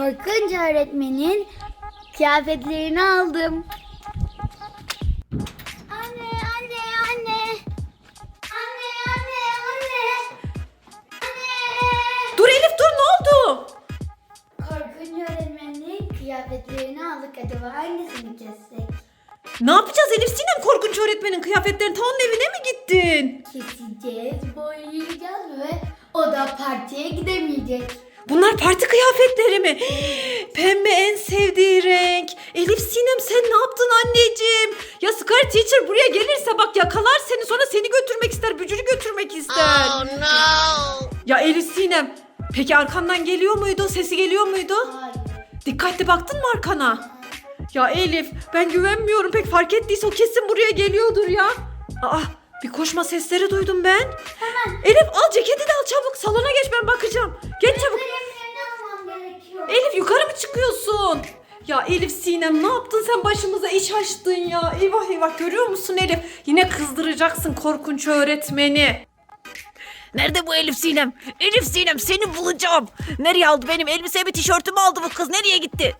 korkunç öğretmenin kıyafetlerini aldım. Anne, anne, anne. Anne, anne, anne. Anne. Dur Elif dur ne oldu? Korkunç öğretmenin kıyafetlerini aldık. Acaba hangisini kessek? Ne yapacağız Elif Sinem korkunç öğretmenin kıyafetlerini ta onun evine mi gittin? Keseceğiz, boyayacağız ve o da partiye gidemeyecek. Bunlar parti kıyafetleri mi? Pembe en sevdiği renk. Elif Sinem sen ne yaptın anneciğim? Ya Scar Teacher buraya gelirse bak yakalar seni sonra seni götürmek ister. Bücürü götürmek ister. Oh no! Ya Elif Sinem peki arkandan geliyor muydu? Sesi geliyor muydu? Hayır. Dikkatli baktın mı arkana? Ya Elif ben güvenmiyorum pek fark ettiyse o kesin buraya geliyordur ya. Aa bir koşma sesleri duydum ben. Hemen. Elif al ceketi de al çabuk salona geç ben bakacağım. Geç çabuk. Kalemlerini almam gerekiyor. Elif yukarı mı çıkıyorsun? Ya Elif Sinem ne yaptın sen başımıza iş açtın ya. Eyvah eyvah görüyor musun Elif? Yine kızdıracaksın korkunç öğretmeni. Nerede bu Elif Sinem? Elif Sinem seni bulacağım. Nereye aldı benim elbisemi tişörtümü aldı bu kız nereye gitti?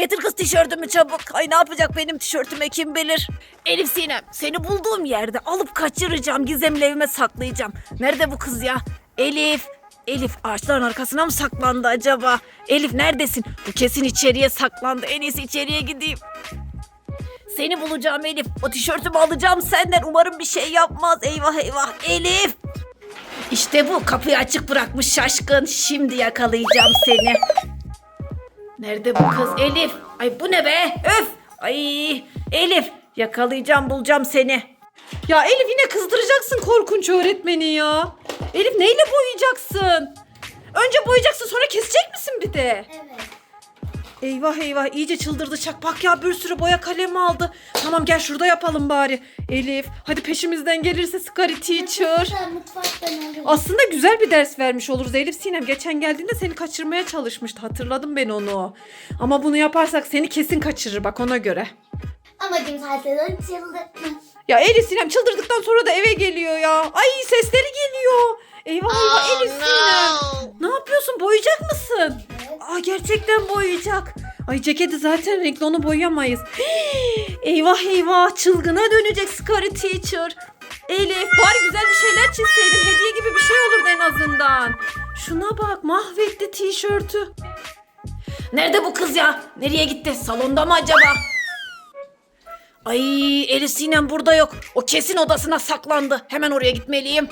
Getir kız tişörtümü çabuk. Ay ne yapacak benim tişörtüme kim bilir. Elif Sinem seni bulduğum yerde alıp kaçıracağım. Gizemli evime saklayacağım. Nerede bu kız ya? Elif. Elif ağaçların arkasına mı saklandı acaba? Elif neredesin? Bu kesin içeriye saklandı. En iyisi içeriye gideyim. Seni bulacağım Elif. O tişörtümü alacağım senden. Umarım bir şey yapmaz. Eyvah eyvah. Elif. İşte bu. Kapıyı açık bırakmış şaşkın. Şimdi yakalayacağım seni. Nerede bu kız Elif? Ay bu ne be? Öf. Ay Elif. Yakalayacağım bulacağım seni. Ya Elif yine kızdıracaksın korkunç öğretmeni ya. Elif neyle boyayacaksın? Önce boyayacaksın sonra kesecek misin bir de? Evet. Eyvah eyvah iyice çıldırdı çak. Bak ya bir sürü boya kalemi aldı. Tamam gel şurada yapalım bari. Elif hadi peşimizden gelirse Scary Teacher. Aslında güzel bir ders vermiş oluruz Elif Sinem. Geçen geldiğinde seni kaçırmaya çalışmıştı. Hatırladım ben onu. Ama bunu yaparsak seni kesin kaçırır bak ona göre. Amacım zaten çıldırtma. Ya Elif Sinem çıldırdıktan sonra da eve geliyor ya. Ay sesleri geliyor. Eyvah eyvah Elif Sinem. Ne yapıyorsun boyayacak mısın? Aa gerçekten boyayacak. Ay ceketi zaten renkli onu boyayamayız. eyvah eyvah çılgına dönecek Scary Teacher. Elif bari güzel bir şeyler çizseydin. Hediye gibi bir şey olurdu en azından. Şuna bak mahvetti tişörtü. Nerede bu kız ya? Nereye gitti? Salonda mı acaba? Ay Elif Sinem burada yok. O kesin odasına saklandı. Hemen oraya gitmeliyim.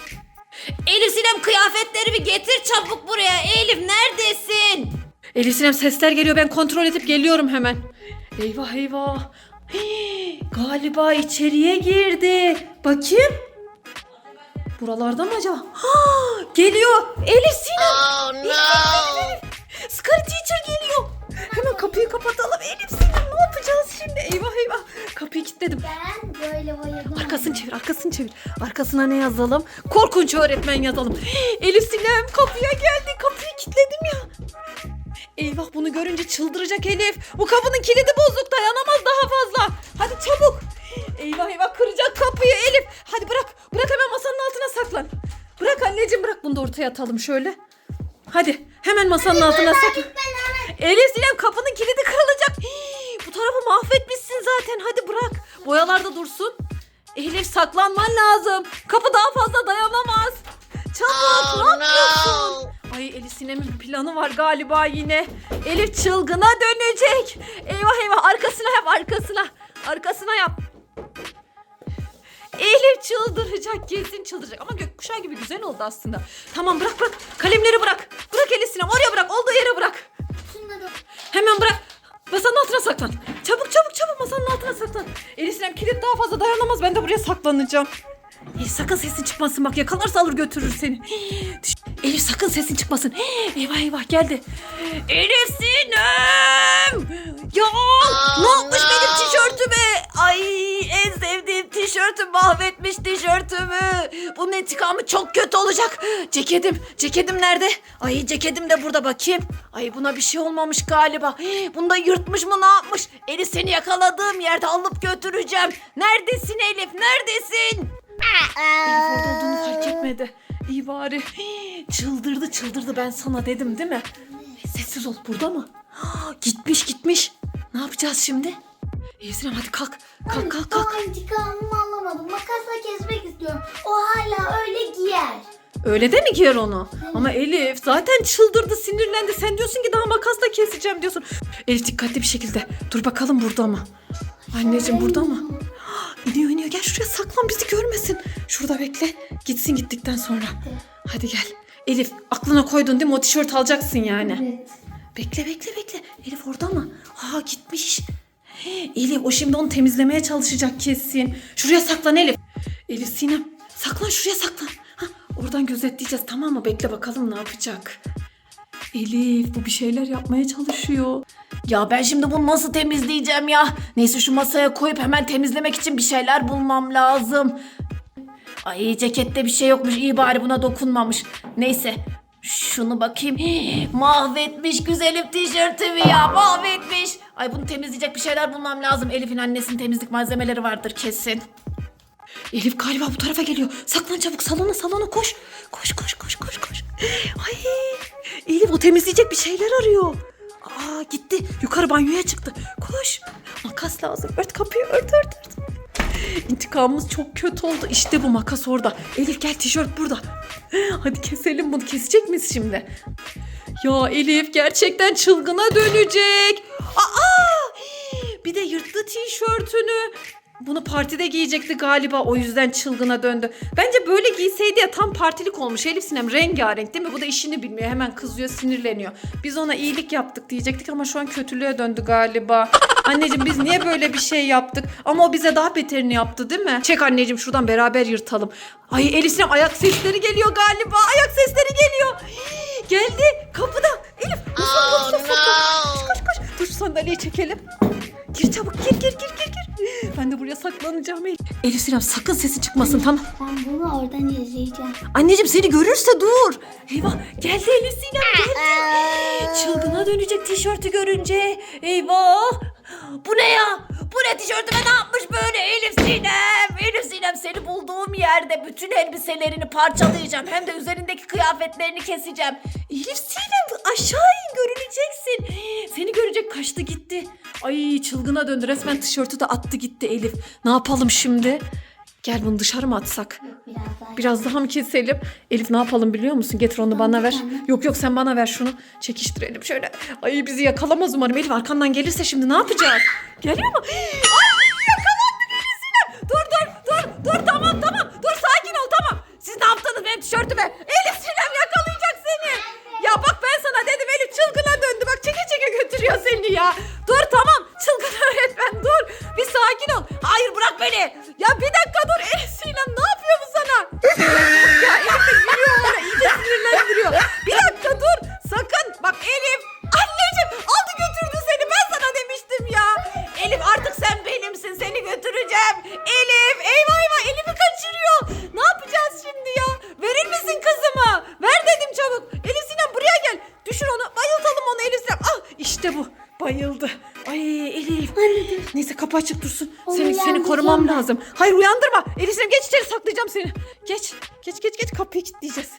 Elif Sinem kıyafetlerimi getir çabuk buraya. Elif neredesin? Elif Sinem sesler geliyor ben kontrol edip geliyorum hemen. Eyvah eyvah. Hii, galiba içeriye girdi. Bakayım. Buralarda mı acaba? Ha, geliyor. Elif Sinem. Oh Elif, Elif, Teacher geliyor. Hemen kapıyı kapatalım. Elif Sinem ne yapacağız şimdi? Eyvah eyvah. Kapıyı kilitledim. Ben böyle boyadım. Arkasını çevir, arkasını çevir. Arkasına ne yazalım? Korkunç öğretmen yazalım. Elif Sinem kapıya geldi. Kapıyı kilitledim ya. Eyvah bunu görünce çıldıracak Elif. Bu kapının kilidi bozuk dayanamaz daha fazla. Hadi çabuk. Eyvah eyvah kıracak kapıyı Elif. Hadi bırak. Bırak hemen masanın altına saklan. Bırak anneciğim bırak bunu da ortaya atalım şöyle. Hadi hemen masanın altına saklan. Elif Sinem kapının kilidi kırılacak. Hii, bu tarafı mahvetmişsin zaten. Hadi bırak. Boyalarda dursun. Elif saklanman lazım. Kapı Sinem'in bir planı var galiba yine. Elif çılgına dönecek. Eyvah eyvah arkasına yap arkasına. Arkasına yap. Elif çıldıracak kesin çıldıracak ama gökkuşağı gibi güzel oldu aslında. Tamam bırak bırak kalemleri bırak. Bırak Elif Sinem oraya bırak olduğu yere bırak. Hemen bırak. Masanın altına saklan. Çabuk çabuk çabuk masanın altına saklan. Elif Sinem kilit daha fazla dayanamaz. Ben de buraya saklanacağım. Elif sakın sesin çıkmasın bak yakalarsa alır götürür seni. Elif sakın sesin çıkmasın. Eyvah eyvah geldi. Elif Sinem! Ya ne yapmış benim tişörtüme? Ay en sevdiğim tişörtüm mahvetmiş tişörtümü. Bunun intikamı çok kötü olacak. Ceketim, ceketim nerede? Ay ceketim de burada bakayım. Ay buna bir şey olmamış galiba. Hii, Bunu da yırtmış mı ne yapmış? Elif seni yakaladığım yerde alıp götüreceğim. Neredesin Elif neredesin? Elif orada olduğunu fark etmedi. İyi bari. Hii, Çıldırdı çıldırdı ben sana dedim değil mi? Sessiz ol burada mı? Gitmiş gitmiş. Ne yapacağız şimdi? Sinem hadi kalk. Kalk kalk kalk. Ama intikamımı alamadım. Makasla kesmek istiyorum. O hala öyle giyer. Öyle de mi giyer onu? Ama Elif zaten çıldırdı sinirlendi. Sen diyorsun ki daha makasla keseceğim diyorsun. Elif dikkatli bir şekilde. Dur bakalım burada mı? Anneciğim burada mı? İniyor iniyor gel şuraya saklan bizi görmesin. Şurada bekle. Gitsin gittikten sonra. Hadi gel. Elif aklına koydun değil mi? O tişört alacaksın yani. Evet. Bekle bekle bekle. Elif orada mı? Ha gitmiş. He, Elif o şimdi onu temizlemeye çalışacak kesin. Şuraya saklan Elif. Elif Sinem saklan şuraya saklan. Ha, oradan gözetleyeceğiz tamam mı? Bekle bakalım ne yapacak. Elif bu bir şeyler yapmaya çalışıyor. Ya ben şimdi bunu nasıl temizleyeceğim ya? Neyse şu masaya koyup hemen temizlemek için bir şeyler bulmam lazım. Ay cekette bir şey yokmuş. İyi bari buna dokunmamış. Neyse şunu bakayım. Mahvetmiş güzelim tişörtümü ya mahvetmiş. Ay bunu temizleyecek bir şeyler bulmam lazım. Elif'in annesinin temizlik malzemeleri vardır kesin. Elif galiba bu tarafa geliyor. Saklan çabuk salona salona koş. Koş koş koş koş koş. Ay Elif o temizleyecek bir şeyler arıyor. Aa gitti. Yukarı banyoya çıktı. Koş. Makas lazım. Ört kapıyı ört ört ört. İntikamımız çok kötü oldu. İşte bu makas orada. Elif gel tişört burada. Hadi keselim bunu. Kesecek miyiz şimdi? Ya Elif gerçekten çılgına dönecek. Aa! Bir de yırttı tişörtünü. Bunu partide giyecekti galiba o yüzden çılgına döndü. Bence böyle giyseydi ya tam partilik olmuş. Elif Sinem rengarenk değil mi? Bu da işini bilmiyor. Hemen kızıyor sinirleniyor. Biz ona iyilik yaptık diyecektik ama şu an kötülüğe döndü galiba. Anneciğim biz niye böyle bir şey yaptık? Ama o bize daha beterini yaptı değil mi? Çek anneciğim şuradan beraber yırtalım. Ay Elif Sinem ayak sesleri geliyor galiba. Ayak sesleri geliyor. Geldi kapıda. Elif nasıl nasıl Koş koş koş. Dur sandalyeyi çekelim. Gir çabuk gir gir gir gir gir. Ben de buraya saklanacağım Elif. Elif Sinem sakın sesi çıkmasın tamam. Ben bunu oradan izleyeceğim. Anneciğim seni görürse dur. Eyvah geldi Elif Sinem geldi. Çılgına dönecek tişörtü görünce. Eyvah. Bu ne ya? Bu ne tişörtüme ne yapmış böyle Elif Sinem? Elif Sinem seni bulduğum yerde bütün elbiselerini parçalayacağım. Hem de üzerindeki kıyafetlerini keseceğim. Elif Sinem aşağı in görüneceksin. Seni görecek kaçtı gitti. Ay çılgına döndü resmen tişörtü de attı gitti Elif. Ne yapalım şimdi? Gel bunu dışarı mı atsak? Biraz daha. Biraz daha mı keselim? Elif ne yapalım biliyor musun? Getir onu bana ver. Yok yok sen bana ver şunu. Çekiştirelim şöyle. Ay bizi yakalamaz umarım. Elif arkandan gelirse şimdi ne yapacağız? Geliyor mu? Ay Neyse kapı açık dursun. Onu Seni, seni korumam ben. lazım. Hayır uyandırma. Elif Sinem geç içeri saklayacağım seni. Geç. Geç geç geç kapıyı kilitleyeceğiz.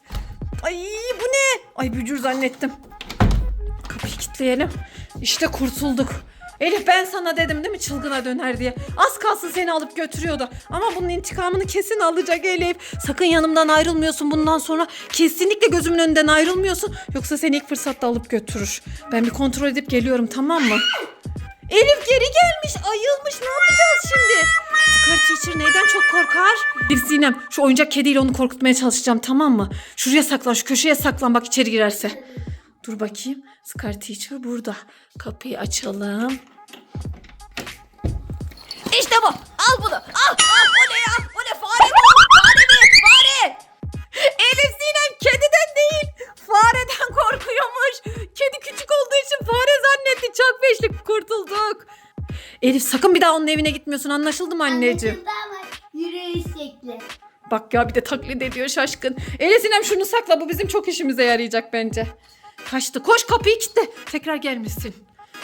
Ay bu ne? Ay bücür zannettim. Kapıyı kilitleyelim. İşte kurtulduk. Elif ben sana dedim değil mi çılgına döner diye. Az kalsın seni alıp götürüyordu. Ama bunun intikamını kesin alacak Elif. Sakın yanımdan ayrılmıyorsun bundan sonra. Kesinlikle gözümün önünden ayrılmıyorsun. Yoksa seni ilk fırsatta alıp götürür. Ben bir kontrol edip geliyorum tamam mı? Elif geri gelmiş ayılmış ne yapacağız şimdi? Scar neyden çok korkar? Elif Sinem şu oyuncak kediyle onu korkutmaya çalışacağım tamam mı? Şuraya saklan şu köşeye saklan bak içeri girerse. Dur bakayım. Scar Teacher burada. Kapıyı açalım. İşte bu. Al bunu. Al. Al. O ne ya? O ne? Fare mi? Fare mi? Fare. Elif Sinem kediden değil fareden korkuyormuş. Kedi küçük olduğu için fare zannetti. Çok beşlik kurtulduk. Elif sakın bir daha onun evine gitmiyorsun anlaşıldı mı anneciğim? Ama yürüyüş şekli. Bak ya bir de taklit ediyor şaşkın. Elif Sinem şunu sakla bu bizim çok işimize yarayacak bence. Kaçtı koş kapıyı kilitle. Tekrar gelmesin.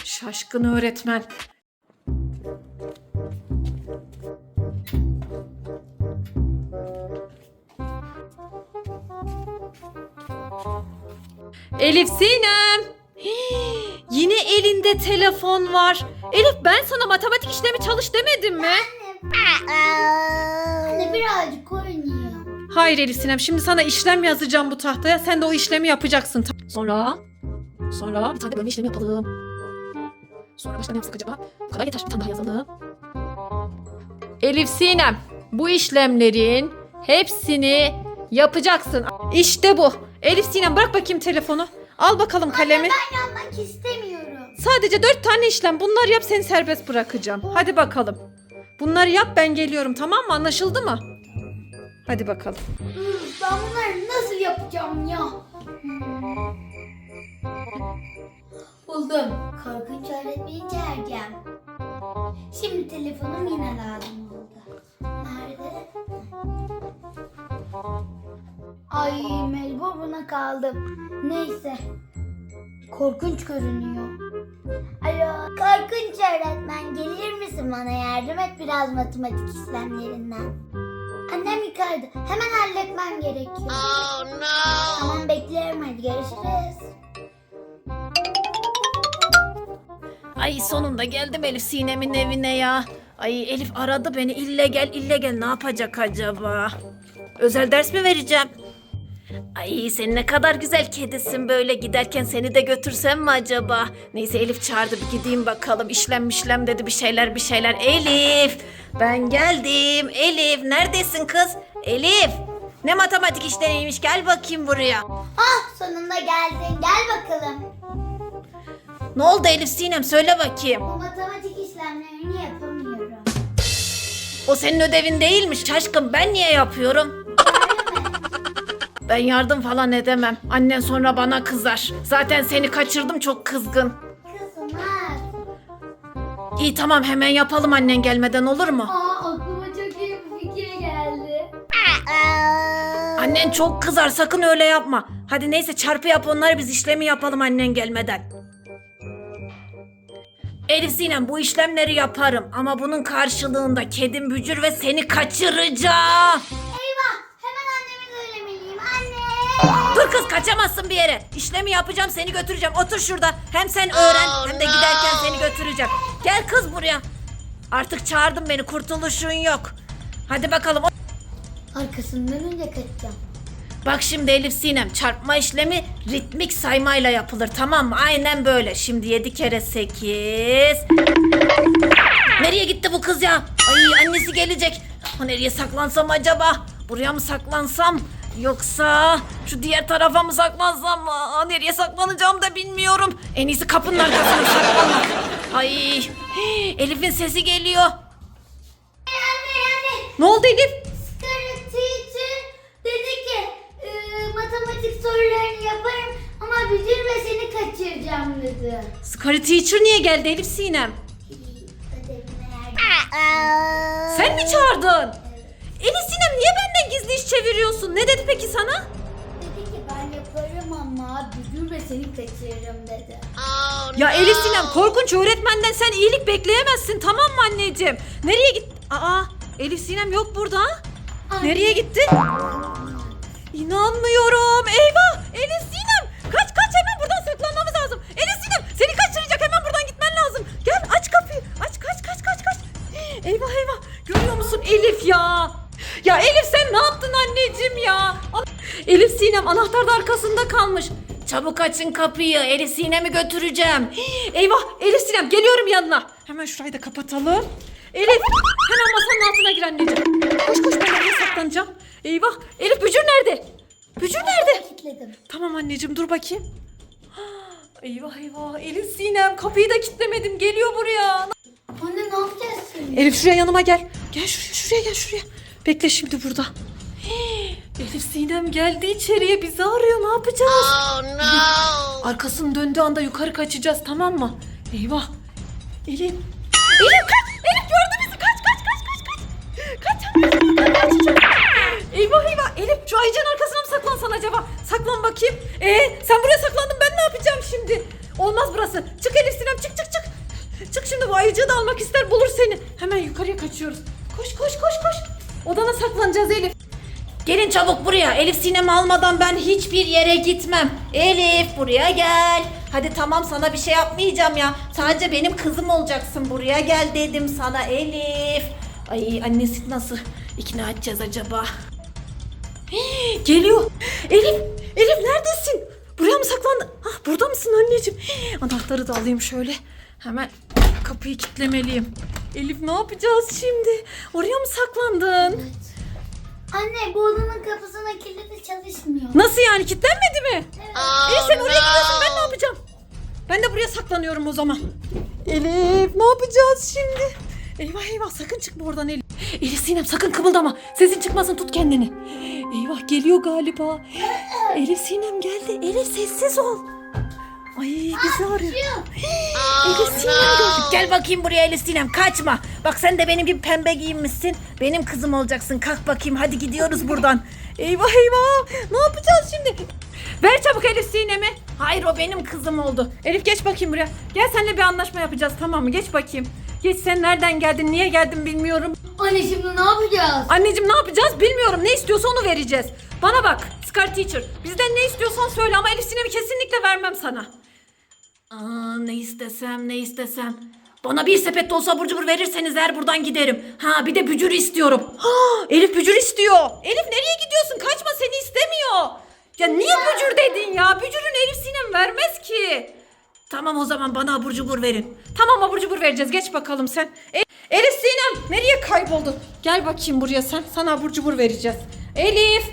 Şaşkın öğretmen. Elif Sinem. Hii, Yine elinde telefon var. Elif ben sana matematik işlemi çalış demedim mi? Anne birazcık oynuyor. Hayır Elif Sinem şimdi sana işlem yazacağım bu tahtaya. Sen de o işlemi yapacaksın. Sonra sonra bir tane de bölme işlemi yapalım. Sonra başka ne yapsak acaba? Bu kadar yeter. Bir tane daha yazalım. Elif Sinem bu işlemlerin hepsini yapacaksın. İşte bu. Elif Sinem bırak bakayım telefonu. Al bakalım kalemi. Ben yapmak istemiyorum. Sadece dört tane işlem. Bunları yap seni serbest bırakacağım. Hadi bakalım. Bunları yap ben geliyorum tamam mı? Anlaşıldı mı? Hadi bakalım. Ben bunları nasıl yapacağım ya? Hmm. Buldum. Korkunç öğretmeni çağıracağım. Şimdi telefonum yine lazım oldu. Nerede? Ay mecbur buna kaldım. Neyse. Korkunç görünüyor. Alo, korkunç öğretmen gelir misin bana yardım et biraz matematik işlemlerinden. Annem yukarıda. Hemen halletmem gerekiyor. Tamam beklerim hadi görüşürüz. Ay sonunda geldim Elif Sinem'in evine ya. Ay Elif aradı beni ille gel ille gel ne yapacak acaba? Özel ders mi vereceğim? Ay sen ne kadar güzel kedisin böyle giderken seni de götürsem mi acaba? Neyse Elif çağırdı bir gideyim bakalım işlem işlem dedi bir şeyler bir şeyler. Elif ben geldim Elif neredesin kız? Elif ne matematik işleriymiş gel bakayım buraya. Ah sonunda geldin gel bakalım. Ne oldu Elif Sinem söyle bakayım. Bu matematik işlemlerini yapamıyorum. O senin ödevin değilmiş şaşkın ben niye yapıyorum? Ben yardım falan edemem. Annen sonra bana kızar. Zaten seni kaçırdım çok kızgın. Kızım ha. İyi tamam hemen yapalım annen gelmeden olur mu? Aa aklıma çok iyi bir fikir geldi. Annen çok kızar sakın öyle yapma. Hadi neyse çarpı yap onları biz işlemi yapalım annen gelmeden. Elif Sinem bu işlemleri yaparım ama bunun karşılığında kedim bücür ve seni kaçıracağım. Eyvah hemen anneme söylemeliyim anne. Dur kız kaçamazsın bir yere. İşlemi yapacağım seni götüreceğim. Otur şurada. Hem sen öğren hem de giderken seni götüreceğim. Gel kız buraya. Artık çağırdın beni kurtuluşun yok. Hadi bakalım. Arkasından önce kaçacağım. Bak şimdi Elif Sinem çarpma işlemi ritmik saymayla yapılır tamam mı? Aynen böyle. Şimdi 7 kere 8. Nereye gitti bu kız ya? Ay annesi gelecek. Ha, Nereye saklansam acaba? Buraya mı saklansam? Yoksa şu diğer tarafa mı saklansam? Aa, nereye saklanacağım da bilmiyorum. En iyisi kapının arkasına saklanmak. Ay Elif'in sesi geliyor. Anne anne. Ne oldu Elif? Scarlet Teacher dedi ki e, matematik sorularını yaparım ama ve seni kaçıracağım dedi. Scary Teacher niye geldi Elif Sinem? Ödevime yardım. Sen mi çağırdın? Elif Sinem niye benden gizli iş çeviriyorsun? Ne dedi peki sana? Dedi ki ben yaparım ama bücür ve seni kaçırırım dedi. Ya Elif Sinem korkunç öğretmenden sen iyilik bekleyemezsin tamam mı anneciğim? Nereye git? Aa Elif Sinem yok burada. Anne. Nereye gitti? İnanmıyorum. Eyvah Elif Sinem. Kaç kaç hemen buradan saklanmamız lazım. Elif Sinem seni kaçıracak hemen buradan gitmen lazım. Gel aç kapıyı. Aç kaç kaç kaç kaç. Eyvah eyvah. Görüyor musun Elif ya? Ya Elif sen ne yaptın anneciğim ya? Elif Sinem anahtar da arkasında kalmış. Çabuk açın kapıyı. Elif Sinem'i götüreceğim. Eyvah Elif Sinem geliyorum yanına. Hemen şurayı da kapatalım. Elif hemen masanın altına gir anneciğim. Koş koş ben nereye saklanacağım. Eyvah Elif Bücür nerede? Bücür nerede? Kilitledim. Tamam anneciğim dur bakayım. Eyvah eyvah Elif Sinem kapıyı da kilitlemedim geliyor buraya. Anne ne yapacağız şimdi? Elif şuraya yanıma gel. Gel şuraya şuraya gel şuraya. Bekle şimdi burada. Hii, Elif Sinem geldi içeriye bizi arıyor ne yapacağız? Elif, arkasını döndüğü anda yukarı kaçacağız tamam mı? Eyvah. Elif. Elif kaç. Elif gördü bizi kaç kaç kaç kaç kaç. Kaç kaçacağız. Eyvah eyvah. Elif şu ayıcığın arkasına mı saklansan acaba? Saklan bakayım. Ee sen buraya saklandın ben ne yapacağım şimdi? Olmaz burası. Çık Elif Sinem çık çık çık. Çık şimdi bu ayıcığı da almak ister bulur seni. Hemen yukarıya kaçıyoruz. Koş koş koş koş. Odana saklanacağız Elif. Gelin çabuk buraya. Elif sinemi almadan ben hiçbir yere gitmem. Elif buraya gel. Hadi tamam sana bir şey yapmayacağım ya. Sadece benim kızım olacaksın. Buraya gel dedim sana Elif. Ay annesi nasıl ikna edeceğiz acaba? Hii, Geliyor. Elif, Elif neredesin? Buraya mı saklandın? Ah burada mısın anneciğim? Hii, Anahtarı da alayım şöyle. Hemen kapıyı kilitlemeliyim. Elif ne yapacağız şimdi? Oraya mı saklandın? Anne bu odanın kapısının kilidi çalışmıyor. Nasıl yani kilitlenmedi mi? Evet. Elif sen oraya gidiyorsun ben ne yapacağım? Ben de buraya saklanıyorum o zaman. Elif ne yapacağız şimdi? Eyvah eyvah sakın çıkma oradan Elif. Elif Sinem sakın kımıldama. Sesin çıkmasın tut kendini. Eyvah geliyor galiba. Elif Sinem geldi. Elif sessiz ol. Ay bizi arıyor. Elif Sinem gördük. Gel bakayım buraya Elif Sinem kaçma. Bak sen de benim gibi pembe giyinmişsin. Benim kızım olacaksın. Kalk bakayım hadi gidiyoruz buradan. Eyvah eyvah. Ne yapacağız şimdi? Ver çabuk Elif Sinem'i. Hayır o benim kızım oldu. Elif geç bakayım buraya. Gel seninle bir anlaşma yapacağız tamam mı? Geç bakayım. Geç sen nereden geldin, niye geldin bilmiyorum. Anne şimdi ne yapacağız? Anneciğim ne yapacağız bilmiyorum. Ne istiyorsa onu vereceğiz. Bana bak Scar Teacher. Bizden ne istiyorsan söyle ama Elif Sinem'i kesinlikle vermem sana. Aa, ne istesem ne istesem. Bana bir sepet de olsa abur cubur verirseniz eğer buradan giderim. Ha bir de bücür istiyorum. Ha, Elif bücür istiyor. Elif nereye gidiyorsun? Kaçma seni istemiyor. Ya niye bücür dedin ya? Bücürün Elif Sinem vermez ki. Tamam o zaman bana abur cubur verin. Tamam abur cubur vereceğiz. Geç bakalım sen. E- Elif Sinem nereye kayboldun? Gel bakayım buraya sen. Sana abur cubur vereceğiz. Elif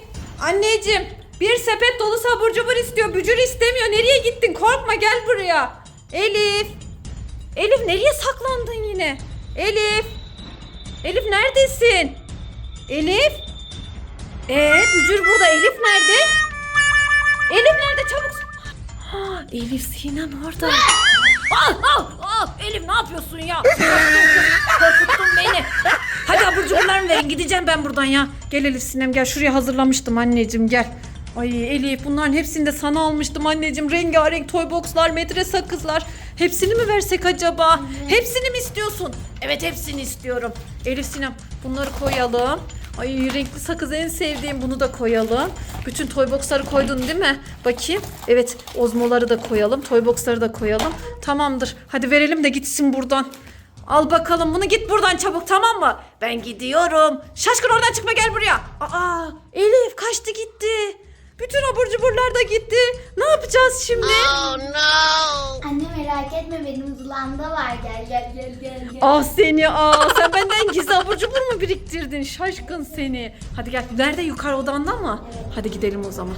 anneciğim bir sepet dolusu abur cubur istiyor. Bücür istemiyor. Nereye gittin? Korkma gel buraya. Elif. Elif nereye saklandın yine? Elif. Elif neredesin? Elif. Ee bücür burada. Elif nerede? Elif nerede? Çabuk. Ha, Elif Sinem orada. Al al al. Elif ne yapıyorsun ya? Korkuttun beni. Hadi abur cuburlarımı verin gideceğim ben buradan ya. Gel Elif Sinem gel şuraya hazırlamıştım anneciğim gel. Ay Elif bunların hepsini de sana almıştım anneciğim. Rengarenk toy boxlar, metre sakızlar. Hepsini mi versek acaba? Hepsini mi istiyorsun? Evet hepsini istiyorum. Elif Sinem bunları koyalım. Ay renkli sakız en sevdiğim bunu da koyalım. Bütün toy boxları koydun değil mi? Bakayım. Evet ozmoları da koyalım. Toy boxları da koyalım. Tamamdır. Hadi verelim de gitsin buradan. Al bakalım bunu git buradan çabuk tamam mı? Ben gidiyorum. Şaşkın oradan çıkma gel buraya. Aa Elif kaçtı gitti. Bütün abur cuburlar da gitti. Ne yapacağız şimdi? Anne merak etme benim zulağımda var. Gel gel gel gel. gel. Ah seni ah sen benden gizli abur cubur mu biriktirdin şaşkın seni. Hadi gel nerede yukarı odanda mı? Hadi gidelim o zaman.